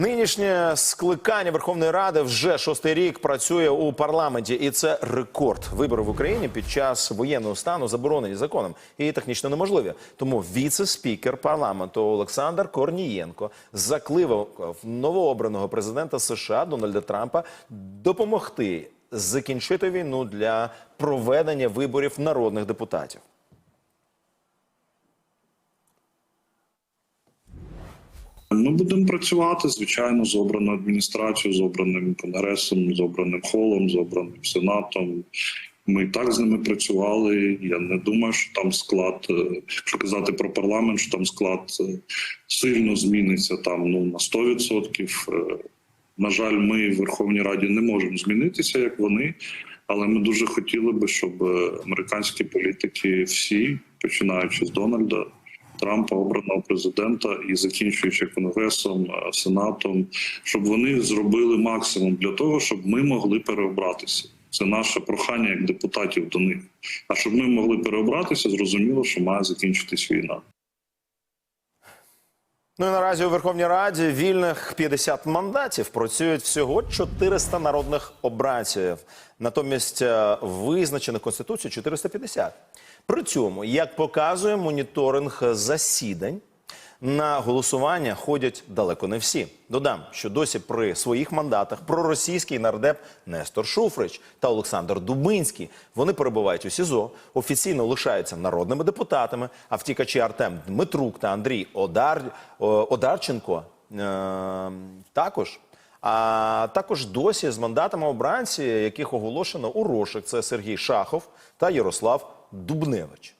Нинішнє скликання Верховної Ради вже шостий рік працює у парламенті, і це рекорд. Вибори в Україні під час воєнного стану заборонені законом і технічно неможливі. Тому віце-спікер парламенту Олександр Корнієнко закликав новообраного президента США Дональда Трампа допомогти закінчити війну для проведення виборів народних депутатів. Ми будемо працювати звичайно з обраною адміністрацією, з обраним конгресом, з обраним холом, з обраним сенатом. Ми і так з ними працювали. Я не думаю, що там склад, е, якщо казати про парламент, що там склад е, сильно зміниться там ну на 100%. Е, На жаль, ми в Верховній Раді не можемо змінитися, як вони. Але ми дуже хотіли би, щоб американські політики всі, починаючи з Дональда Трампа, обраного президента, і закінчуючи конгресом, е, сенатом, щоб вони зробили максимум для того, щоб ми могли переобратися. Це наше прохання як депутатів до них. А щоб ми могли переобратися, зрозуміло, що має закінчитись війна. Ну і наразі у Верховній Раді вільних 50 мандатів працюють всього 400 народних обранців. Натомість е, визначених Конституцією 450. При цьому, як показує моніторинг засідань, на голосування ходять далеко не всі. Додам, що досі при своїх мандатах проросійський нардеп Нестор Шуфрич та Олександр Дубинський вони перебувають у СІЗО, офіційно лишаються народними депутатами. А втікачі Артем Дмитрук та Андрій Одар... Одарченко е- також. А також досі з мандатами обранці, яких оголошено у розшук. Це Сергій Шахов та Ярослав Дубневич.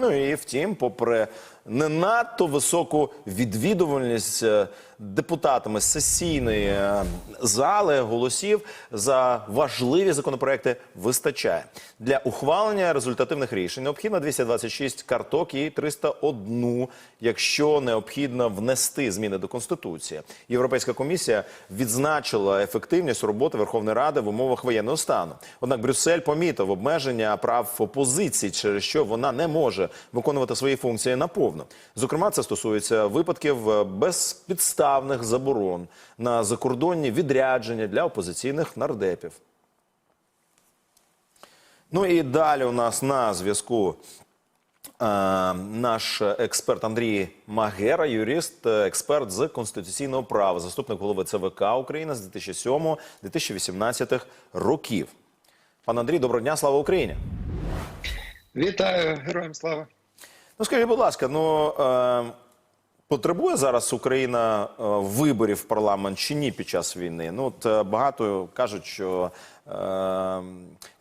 Ну і втім, попри не надто високу відвідувальність е, депутатами сесійної е, зали голосів за важливі законопроекти вистачає для ухвалення результативних рішень. Необхідно 226 карток і 301, якщо необхідно внести зміни до конституції. Європейська комісія відзначила ефективність роботи Верховної Ради в умовах воєнного стану. Однак Брюссель помітив обмеження прав опозиції, через що вона не може виконувати свої функції наповну. Зокрема, це стосується випадків е, безпідставних заборон на закордонні відрядження для опозиційних нардепів. Ну і далі у нас на зв'язку е, наш експерт Андрій Магера, юрист, е, експерт з конституційного права, заступник голови ЦВК України з 2007-2018 років. Пан Андрій, доброго дня, слава Україні! Вітаю, героям слава. Ну скажіть, будь ласка, ну е, потребує зараз Україна е, виборів в парламент чи ні під час війни? Ну от е, багато кажуть, що е,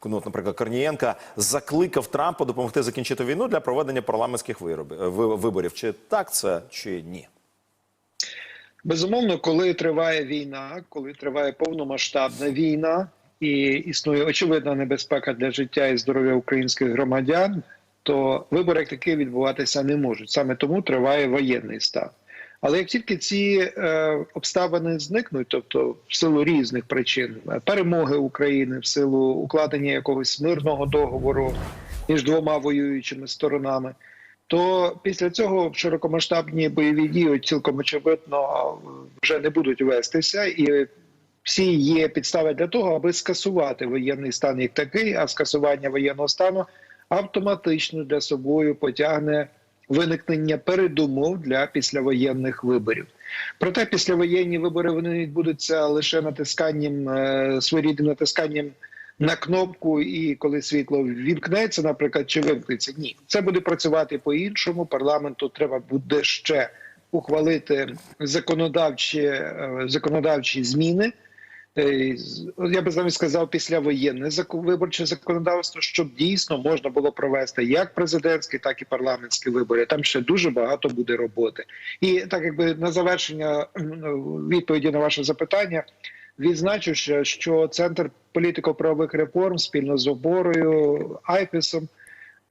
ну, от, наприклад, Корнієнка закликав Трампа допомогти закінчити війну для проведення парламентських е, виборів. Чи так це, чи ні? Безумовно, коли триває війна, коли триває повномасштабна війна і існує очевидна небезпека для життя і здоров'я українських громадян, то вибори як такі відбуватися не можуть. Саме тому триває воєнний стан. Але як тільки ці е, обставини зникнуть, тобто в силу різних причин е, перемоги України, в силу укладення якогось мирного договору між двома воюючими сторонами, то після цього широкомасштабні бойові дії цілком очевидно вже не будуть вестися, і всі є підстави для того, аби скасувати воєнний стан як такий, а скасування воєнного стану автоматично для собою потягне виникнення передумов для післявоєнних виборів. Проте післявоєнні вибори вони відбудуться лише натисканням е, своєрідним натисканням на кнопку, і коли світло вімкнеться, наприклад, чи вимкнеться. Ні, це буде працювати по-іншому. Парламенту треба буде ще ухвалити законодавчі, е, законодавчі зміни. Е, Я би навіть сказав післявоєнне виборче законодавство, щоб дійсно можна було провести як президентські, так і парламентські вибори. Там ще дуже багато буде роботи. І так якби на завершення відповіді на ваше запитання. Відзначу, що центр політико-правових реформ спільно з оборою Айпесом.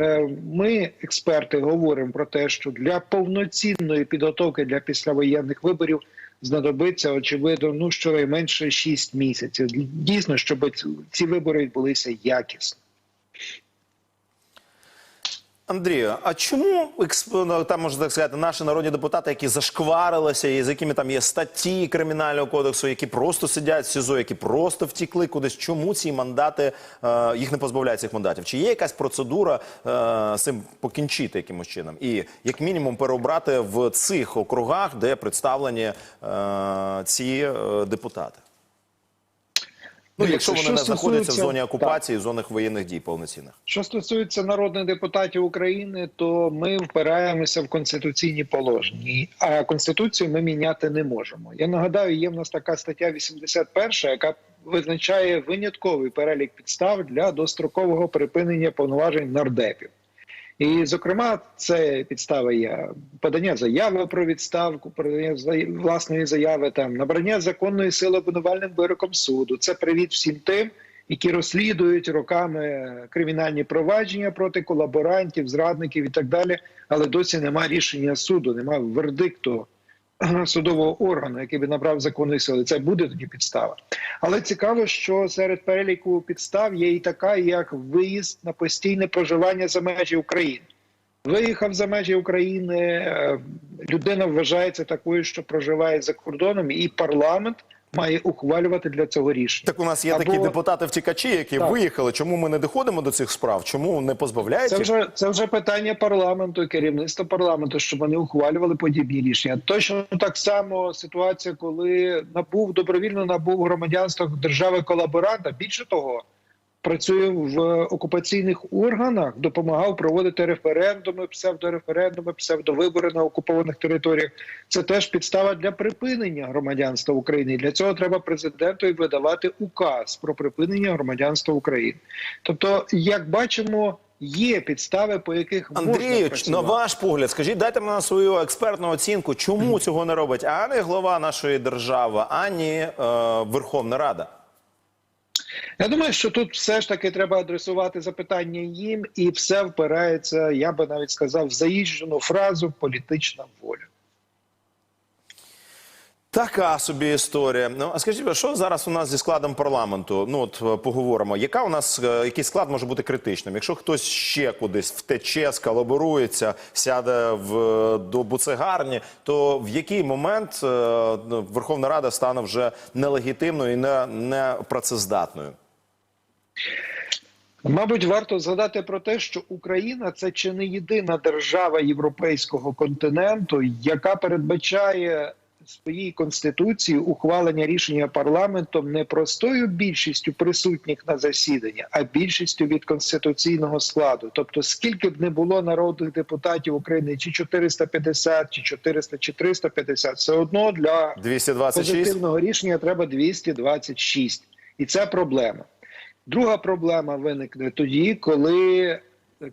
е, Ми, експерти, говоримо про те, що для повноцінної підготовки для післявоєнних виборів знадобиться очевидно ну щонайменше 6 місяців. Дійсно, щоб ці- вибори відбулися якісно. Андрію, а чому ну, там можна так сказати, наші народні депутати, які зашкварилися, і з якими там є статті кримінального кодексу, які просто сидять в СІЗО, які просто втікли кудись? Чому ці мандати е, їх не позбавляють цих мандатів? Чи є якась процедура е, з цим покінчити якимось чином? І як мінімум переобрати в цих округах, де представлені е, ці е, депутати? Ну, якщо вони що не знаходяться в зоні окупації, в зонах воєнних дій повноцінних. Що стосується народних депутатів України, то ми впираємося в конституційні положення, а конституцію ми міняти не можемо. Я нагадаю, є в нас така стаття 81, яка визначає винятковий перелік підстав для дострокового припинення повноважень нардепів. І, зокрема, це підстава є подання заяви про відставку, подання власної заяви, там набрання законної сили обвинувальним вироком суду. Це привіт всім тим, які розслідують роками кримінальні провадження проти колаборантів, зрадників і так далі. Але досі немає рішення суду, немає вердикту судового органу, який би набрав законної сили. Це буде тоді підстава. Але цікаво, що серед переліку підстав є і така, як виїзд на постійне проживання за межі України. Виїхав за межі України, е, людина вважається такою, що проживає за кордоном, і парламент має ухвалювати для цього рішення. Так у нас є Або- такі депутати-втікачі, які Так. виїхали. Чому ми не доходимо до цих справ? Чому не позбавляється? Це вже це вже питання парламенту і керівництва парламенту, щоб вони ухвалювали подібні рішення. Точно так само ситуація, коли набув добровільно набув громадянство держави колаборанта. Більше того, працює в окупаційних органах, допомагав проводити референдуми, псевдореферендуми, псевдовибори на окупованих територіях. Це теж підстава для припинення громадянства України. І для цього треба президенту видавати указ про припинення громадянства України. Тобто, як бачимо, є підстави, по яких Андрію, на ваш погляд, скажіть, дайте мені свою експертну оцінку, чому цього не робить ані глава нашої держави, ані е, Верховна Рада. Я думаю, що тут все ж таки треба адресувати запитання їм, і все впирається, я би навіть сказав, в заїжджену фразу політична воля. Така собі історія. Ну а скажіть, що зараз у нас зі складом парламенту? Ну от е, поговоримо. Яка у нас е, який склад може бути критичним? Якщо хтось ще кудись втече, скалаборується, сяде в до буцегарні, то в який момент е, ну, Верховна Рада стане вже нелегітимною і не, не працездатною? Мабуть, варто згадати про те, що Україна це чи не єдина держава європейського континенту, яка передбачає своїй конституції ухвалення рішення парламентом не простою більшістю присутніх на засіданні, а більшістю від конституційного складу. Тобто, скільки б не було народних депутатів України, чи 450, чи 400, чи 350, все одно для 226? позитивного рішення треба 226. І це проблема. Друга проблема виникне тоді, коли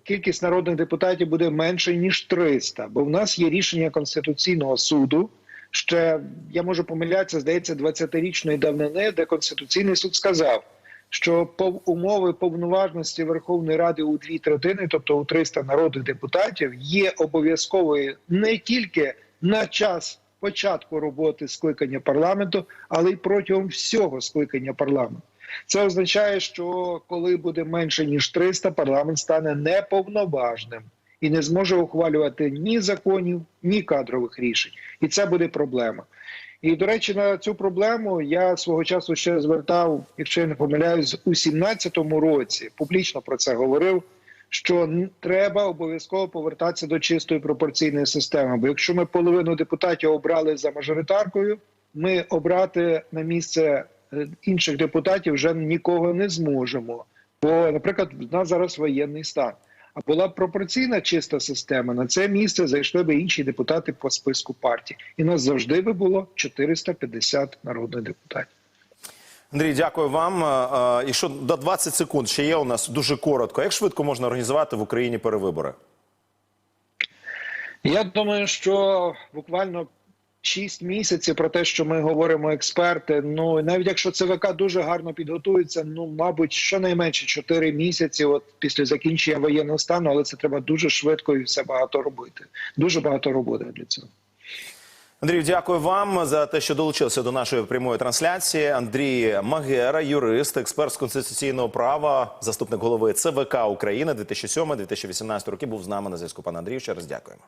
кількість народних депутатів буде менше ніж 300, бо в нас є рішення Конституційного суду. Ще я можу помилятися, здається, 20-річної давнини, де Конституційний суд сказав, що умови повноважності Верховної Ради у дві третини, тобто у 300 народних депутатів, є обов'язковою не тільки на час початку роботи скликання парламенту, але й протягом всього скликання парламенту. Це означає, що коли буде менше ніж 300, парламент стане неповноважним і не зможе ухвалювати ні законів, ні кадрових рішень, і це буде проблема. І до речі, на цю проблему я свого часу ще звертав, якщо я не помиляюсь, у 17-му році публічно про це говорив. Що треба обов'язково повертатися до чистої пропорційної системи. Бо якщо ми половину депутатів обрали за мажоритаркою, ми обрати на місце інших депутатів вже нікого не зможемо. Бо, наприклад, в нас зараз воєнний стан. А була б пропорційна чиста система. На це місце зайшли би інші депутати по списку партій, і нас завжди би було 450 народних депутатів. Андрій, дякую вам. Е, е, І що до 20 секунд ще є у нас дуже коротко. Як швидко можна організувати в Україні перевибори? Я думаю, що буквально 6 місяців про те, що ми говоримо експерти. Ну навіть якщо ЦВК дуже гарно підготується, ну мабуть, щонайменше 4 місяці, от після закінчення воєнного стану, але це треба дуже швидко і все багато робити. Дуже багато роботи для цього. Андрію, дякую вам за те, що долучилися до нашої прямої трансляції. Андрій Магера, юрист, експерт з конституційного права, заступник голови ЦВК України 2007-2018 роки. Був з нами на зв'язку. Пане Андрію, ще раз дякуємо.